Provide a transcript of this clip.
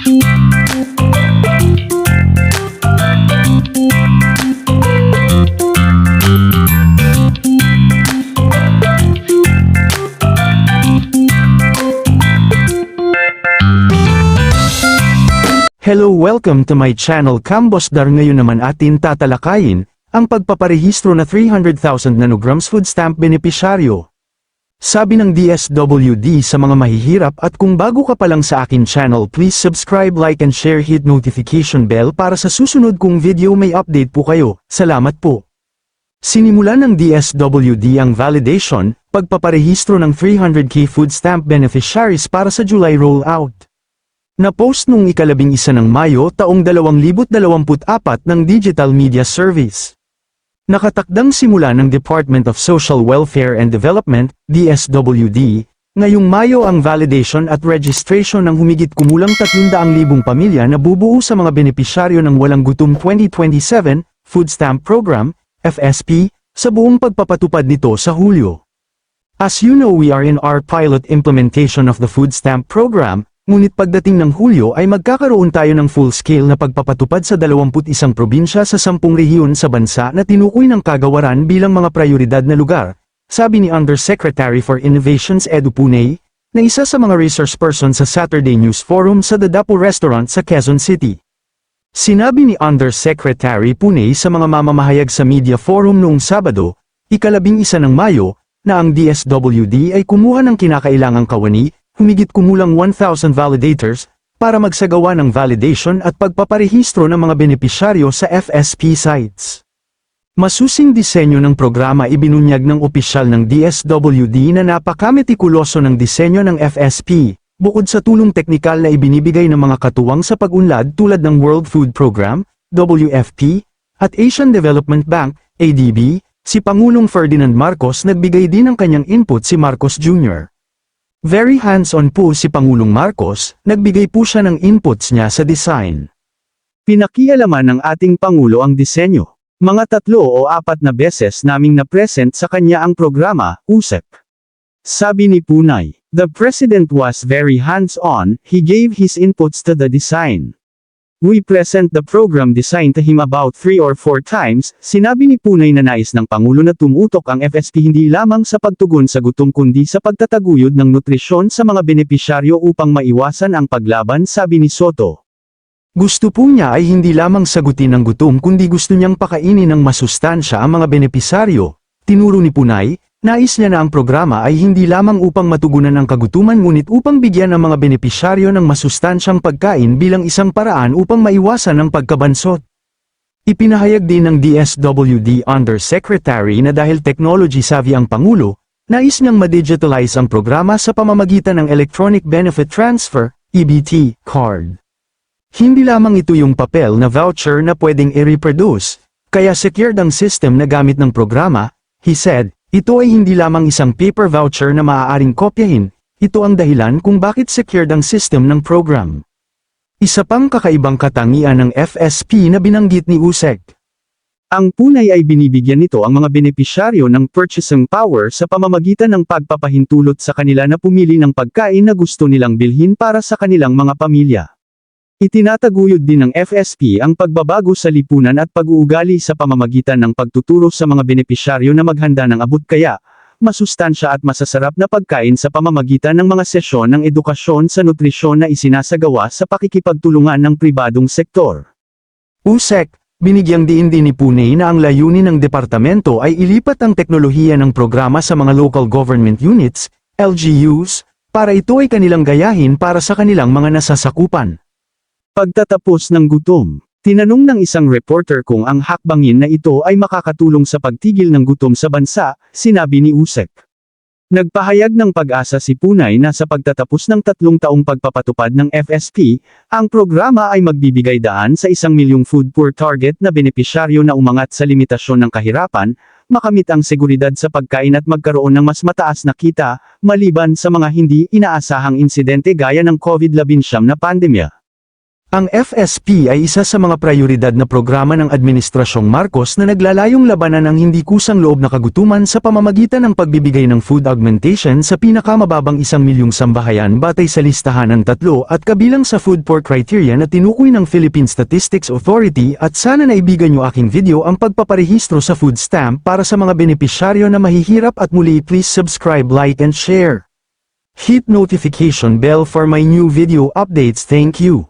Hello welcome to my channel Kambosdar ngayon naman atin tatalakayin, ang pagpaparehistro na 300,000 nanograms food stamp benepisyaryo. Sabi ng DSWD sa mga mahihirap at kung bago ka pa lang sa akin channel please subscribe like and share hit notification bell para sa susunod kong video may update po kayo, salamat po. Sinimulan ng DSWD ang validation, pagpaparehistro ng 300k food stamp beneficiaries para sa July rollout. Na-post nung ikalabing isa ng Mayo taong 2024 ng Digital Media Service. Nakatakdang simula ng Department of Social Welfare and Development, DSWD, ngayong Mayo ang validation at registration ng humigit kumulang 300,000 pamilya na bubuo sa mga benepisyaryo ng Walang Gutom 2027 Food Stamp Program, FSP, sa buong pagpapatupad nito sa Hulyo. As you know we are in our pilot implementation of the food stamp program, ngunit pagdating ng Hulyo ay magkakaroon tayo ng full-scale na pagpapatupad sa 21 probinsya sa 10 rehiyon sa bansa na tinukoy ng kagawaran bilang mga prioridad na lugar, sabi ni Undersecretary for Innovations Edu Punay, na isa sa mga resource person sa Saturday News Forum sa Dadapo Restaurant sa Quezon City. Sinabi ni Undersecretary Punay sa mga mamamahayag sa media forum noong Sabado, ikalabing isa ng Mayo, na ang DSWD ay kumuha ng kinakailangang kawani, humigit kumulang 1,000 validators, para magsagawa ng validation at pagpaparehistro ng mga benepisyaryo sa FSP sites. Masusing disenyo ng programa ibinunyag ng opisyal ng DSWD na napakametikuloso ng disenyo ng FSP, bukod sa tulong teknikal na ibinibigay ng mga katuwang sa pag-unlad tulad ng World Food Program, WFP, at Asian Development Bank, ADB, si Pangulong Ferdinand Marcos nagbigay din ng kanyang input si Marcos Jr. Very hands-on po si Pangulong Marcos, nagbigay po siya ng inputs niya sa design. Pinakialaman ng ating Pangulo ang disenyo. Mga tatlo o apat na beses naming na-present sa kanya ang programa, USEP. Sabi ni Punay, the President was very hands-on, he gave his inputs to the design. We present the program design to him about three or four times, sinabi ni Punay na nais ng Pangulo na tumutok ang FSP hindi lamang sa pagtugon sa gutom kundi sa pagtataguyod ng nutrisyon sa mga benepisyaryo upang maiwasan ang paglaban sabi ni Soto. Gusto po niya ay hindi lamang sagutin ang gutom kundi gusto niyang pakainin ng masustansya ang mga benepisaryo. Tinuro ni Punay, nais niya na ang programa ay hindi lamang upang matugunan ang kagutuman ngunit upang bigyan ang mga benepisyaryo ng masustansyang pagkain bilang isang paraan upang maiwasan ang pagkabansot. Ipinahayag din ng DSWD Undersecretary na dahil technology savvy ang Pangulo, nais niyang ma-digitalize ang programa sa pamamagitan ng Electronic Benefit Transfer, EBT, card. Hindi lamang ito yung papel na voucher na pwedeng i-reproduce, kaya secured ang system na gamit ng programa, he said, ito ay hindi lamang isang paper voucher na maaaring kopyahin, ito ang dahilan kung bakit secured ang system ng program. Isa pang kakaibang katangian ng FSP na binanggit ni USEC. Ang punay ay binibigyan nito ang mga benepisyaryo ng purchasing power sa pamamagitan ng pagpapahintulot sa kanila na pumili ng pagkain na gusto nilang bilhin para sa kanilang mga pamilya. Itinataguyod din ng FSP ang pagbabago sa lipunan at pag-uugali sa pamamagitan ng pagtuturo sa mga benepisyaryo na maghanda ng abot kaya, masustansya at masasarap na pagkain sa pamamagitan ng mga sesyon ng edukasyon sa nutrisyon na isinasagawa sa pakikipagtulungan ng pribadong sektor. USEC, binigyang diin din ni Pune na ang layunin ng departamento ay ilipat ang teknolohiya ng programa sa mga local government units, LGUs, para ito ay kanilang gayahin para sa kanilang mga nasasakupan. Pagtatapos ng gutom, tinanong ng isang reporter kung ang hakbangin na ito ay makakatulong sa pagtigil ng gutom sa bansa, sinabi ni Usek. Nagpahayag ng pag-asa si Punay na sa pagtatapos ng tatlong taong pagpapatupad ng FSP, ang programa ay magbibigay daan sa isang milyong food poor target na benepisyaryo na umangat sa limitasyon ng kahirapan, makamit ang seguridad sa pagkain at magkaroon ng mas mataas na kita, maliban sa mga hindi inaasahang insidente gaya ng COVID-19 na pandemya. Ang FSP ay isa sa mga prioridad na programa ng Administrasyong Marcos na naglalayong labanan ang hindi kusang loob na kagutuman sa pamamagitan ng pagbibigay ng food augmentation sa pinakamababang isang milyong sambahayan batay sa listahan ng tatlo at kabilang sa food poor criteria na tinukoy ng Philippine Statistics Authority at sana naibigan nyo aking video ang pagpaparehistro sa food stamp para sa mga benepisyaryo na mahihirap at muli please subscribe like and share. Hit notification bell for my new video updates thank you.